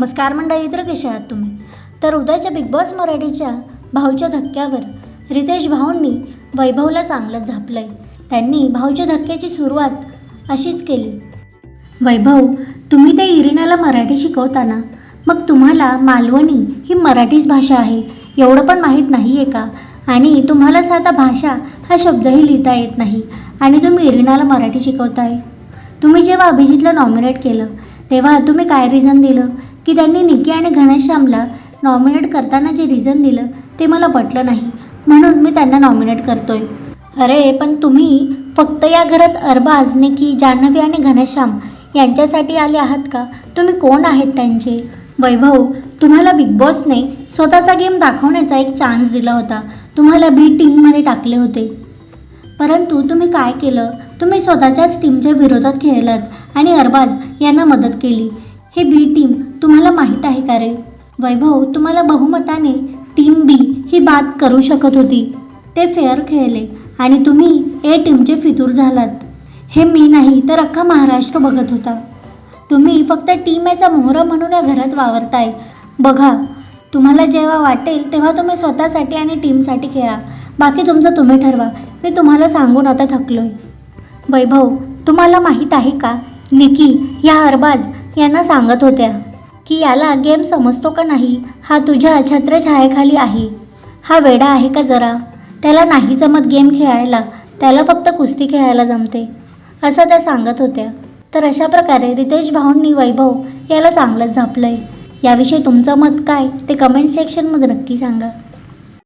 नमस्कार मंडळी तर कशा आहात तुम्ही? तर उद्याच्या बिग बॉस मराठीच्या भाऊच्या धक्क्यावर रितेश भाऊंनी वैभवला चांगलंच झापलंय. त्यांनी भाऊच्या धक्क्याची सुरुवात अशीच केली. वैभव तुम्ही ते इरिनाला मराठी शिकवताना मग तुम्हाला मालवणी ही मराठीच भाषा आहे एवढं पण माहीत नाही आहे का? आणि तुम्हाला साधा भाषा हा शब्दही लिहिता येत नाही आणि तुम्ही इरिनाला मराठी शिकवताय. तुम्ही जेव्हा अभिजितला नॉमिनेट केलं तेव्हा तुम्ही काय रिझन दिलं? की त्यांनी निकी आणि घनश्यामला नॉमिनेट करताना जे रिझन दिलं ते मला पटलं नाही. म्हणून मी त्यांना नॉमिनेट करतोय. अरे पण तुम्ही फक्त या घरात अरबाज निकी जान्हवी आणि घनश्याम यांच्यासाठी आले आहात का? तुम्ही कोण आहेत त्यांचे? वैभव तुम्हाला बिग बॉसने स्वतःचा गेम दाखवण्याचा एक चान्स दिला होता. तुम्हाला बी टीममध्ये टाकले होते. परंतु तुम्ही काय केलं? तुम्ही स्वतःच्याच टीमच्या विरोधात खेळलात आणि अरबाज यांना मदत केली. हे बी टीम तुम्हाला माहीत आहे का रे? वैभव तुम्हाला बहुमताने टीम बी ही बात करू शकत होती. ते फेअर खेळले आणि तुम्ही ए टीमचे फितूर झालात. हे मी नाही तर अख्खा महाराष्ट्र बघत होता. तुम्ही फक्त टीम एचा मोहरा म्हणून या घरात वावरताय. बघा तुम्हाला जेव्हा वाटेल तेव्हा तुम्ही स्वतःसाठी आणि टीमसाठी खेळा. बाकी तुमचं तुम्ही ठरवा. मी तुम्हाला सांगून आता थकलोय. वैभव तुम्हाला माहीत आहे का निकी या अरबाज यांना सांगत होत्या की याला गेम समजतो का नाही हा तुझ्या छत्रछायेखाली आहे. हा वेडा आहे का जरा? त्याला नाही जमत गेम खेळायला. त्याला फक्त कुस्ती खेळायला जमते. असं त्या सांगत होत्या. तर अशा प्रकारे रितेश भाऊंनी वैभव याला चांगलंच झापलंय याविषयी तुमचं मत काय ते कमेंट सेक्शनमध्ये नक्की सांगा.